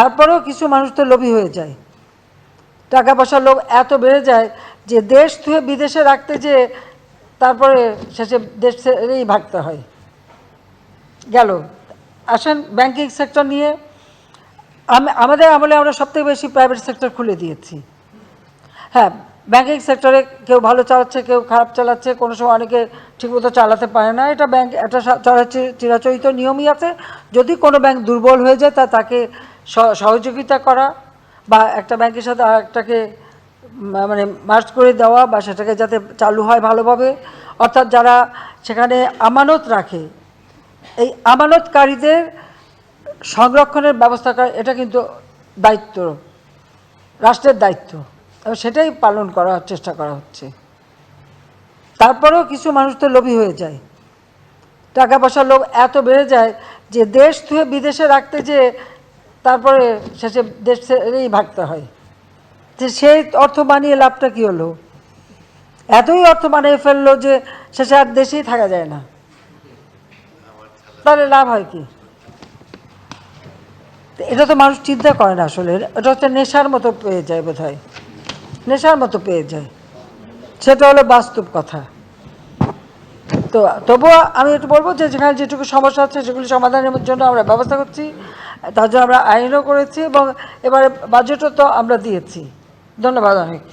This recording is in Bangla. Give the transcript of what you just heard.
তারপরেও কিছু মানুষ তো লোভী হয়ে যায়। টাকা পয়সার লোভ এত বেড়ে যায় যে দেশ থুয়ে বিদেশে রাখতে যে তারপরে শেষে দেশ ছেড়েই ভাগতে হয়। গেল। আসেন ব্যাংকিং সেক্টর নিয়ে। আম- আমাদের আমলে আমরা সবথেকে বেশি প্রাইভেট সেক্টর খুলে দিয়েছি। হ্যাঁ ব্যাংকিং সেক্টরে কেউ ভালো চালাচ্ছে, কেউ খারাপ চালাচ্ছে, কোনো সময় অনেকে ঠিকমতো চালাতে পারে না। এটা ব্যাংক চি- চিরাচরিত নিয়মই আছে। যদি কোনো ব্যাংক দুর্বল হয়ে যায়, তা তাকে সহযোগিতা করা বা একটা ব্যাংকের সাথে আর একটাকে মানে মার্চ করে দেওয়া বা সেটাকে যাতে চালু হয় ভালোভাবে। অর্থাৎ যারা সেখানে আমানত রাখে, এই আমানতকারীদের সংরক্ষণের ব্যবস্থা করা, এটা কিন্তু দায়িত্ব, রাষ্ট্রের দায়িত্ব। এবং সেটাই পালন করার চেষ্টা করা হচ্ছে। তারপরেও কিছু মানুষ তো লোভী হয়ে যায়। টাকা পয়সার লোভ এত বেড়ে যায় যে দেশ থুয়ে বিদেশে রাখতে যে তারপরে শেষে দেশ ছেড়েই ভাগতে হয়। যে সেই অর্থ বানিয়ে লাভটা কী হলো? এতই অর্থ বানিয়ে ফেলল যে শেষে আর দেশেই থাকা যায় না। তাহলে লাভ হয় কি? এটা তো মানুষ চিন্তা করে না আসলে। এটা হচ্ছে নেশার মতো পেয়ে যায় বোধ নেশার মতো পেয়ে যায়। সেটা হলো বাস্তব কথা। তো তবুও আমি একটু বলব যে যেখানে যেটুকু সমস্যা হচ্ছে সেগুলি সমাধানের জন্য আমরা ব্যবস্থা করছি। তার জন্য আমরা আইনও করেছি এবং এবারে বাজেটও তো আমরা দিয়েছি। ধন্যবাদ অনেক